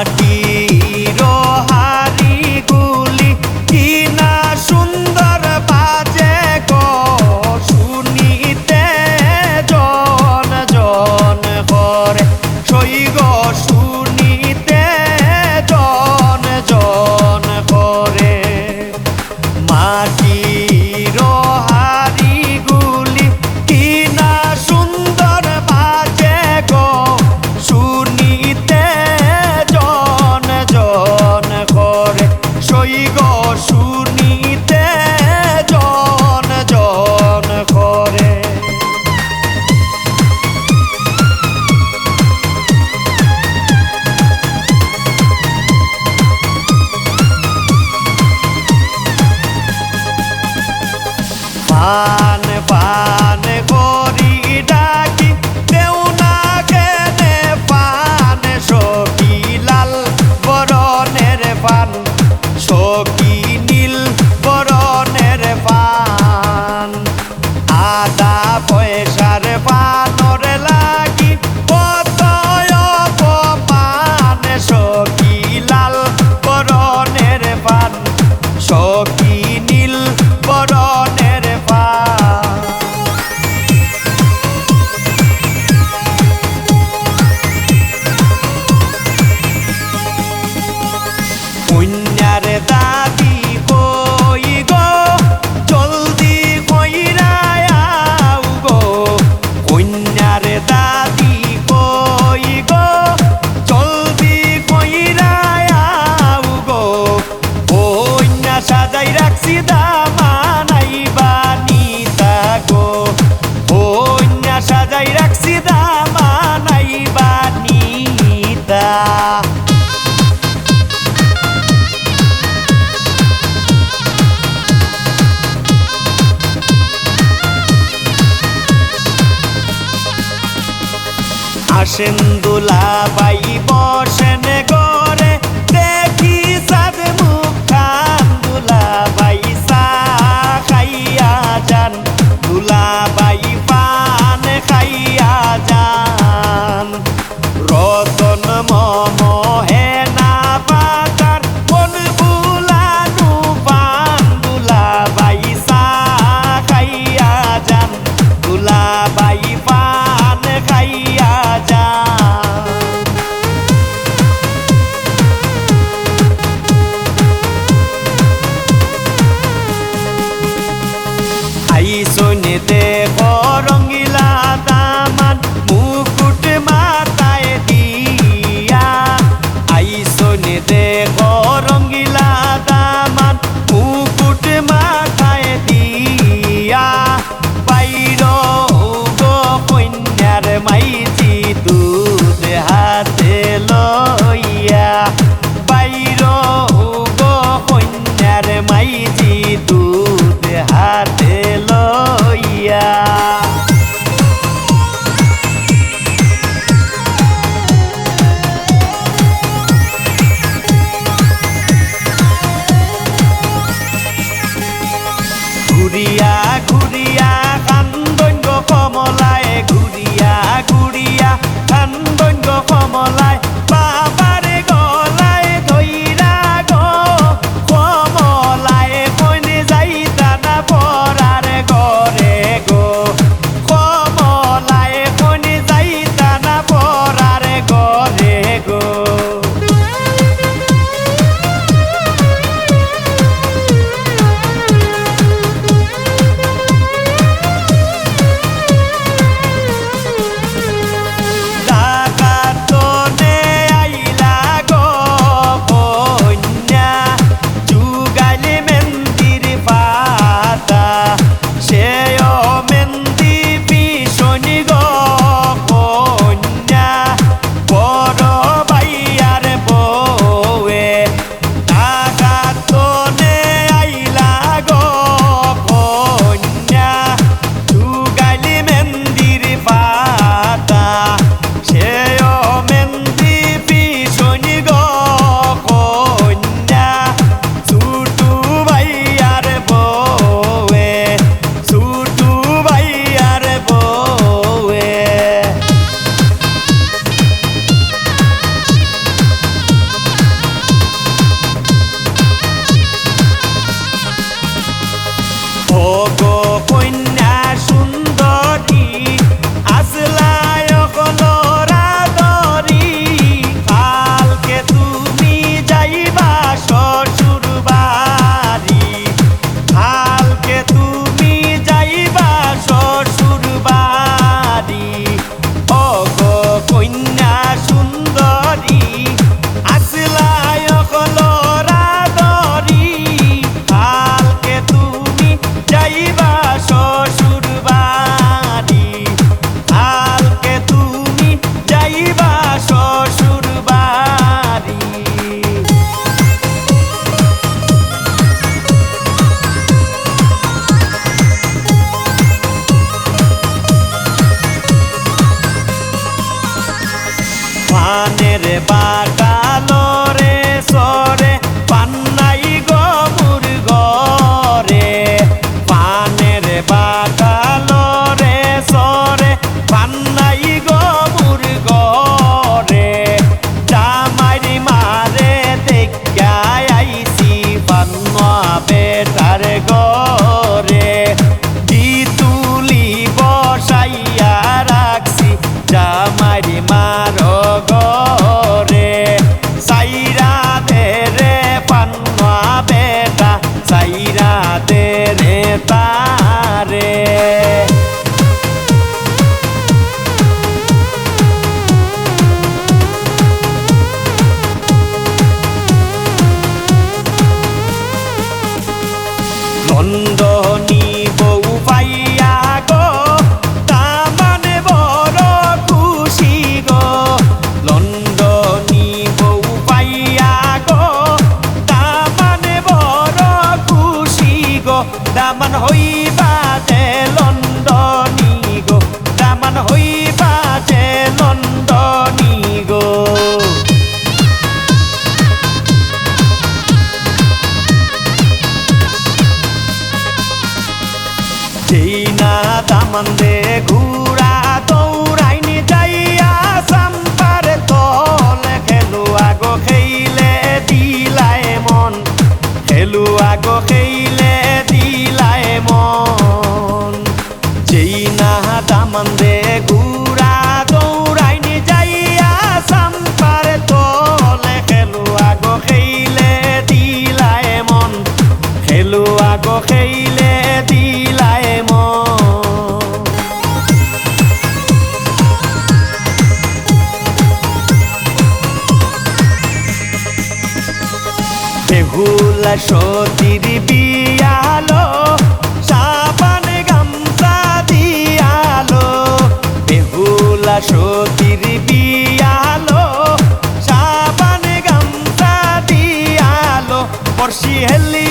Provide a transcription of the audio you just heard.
aquí. Ah. আসেন দুলা by বসেন গরে de ঘুরিয়া ঘুরিয়া llegó. বেহুল সতীর বিয়ালো সাবান গামছা দিয়ালো। বেহুল সতীর বিয়ালো সাবান গামছা দিয়ালো। বর্ষি হেলি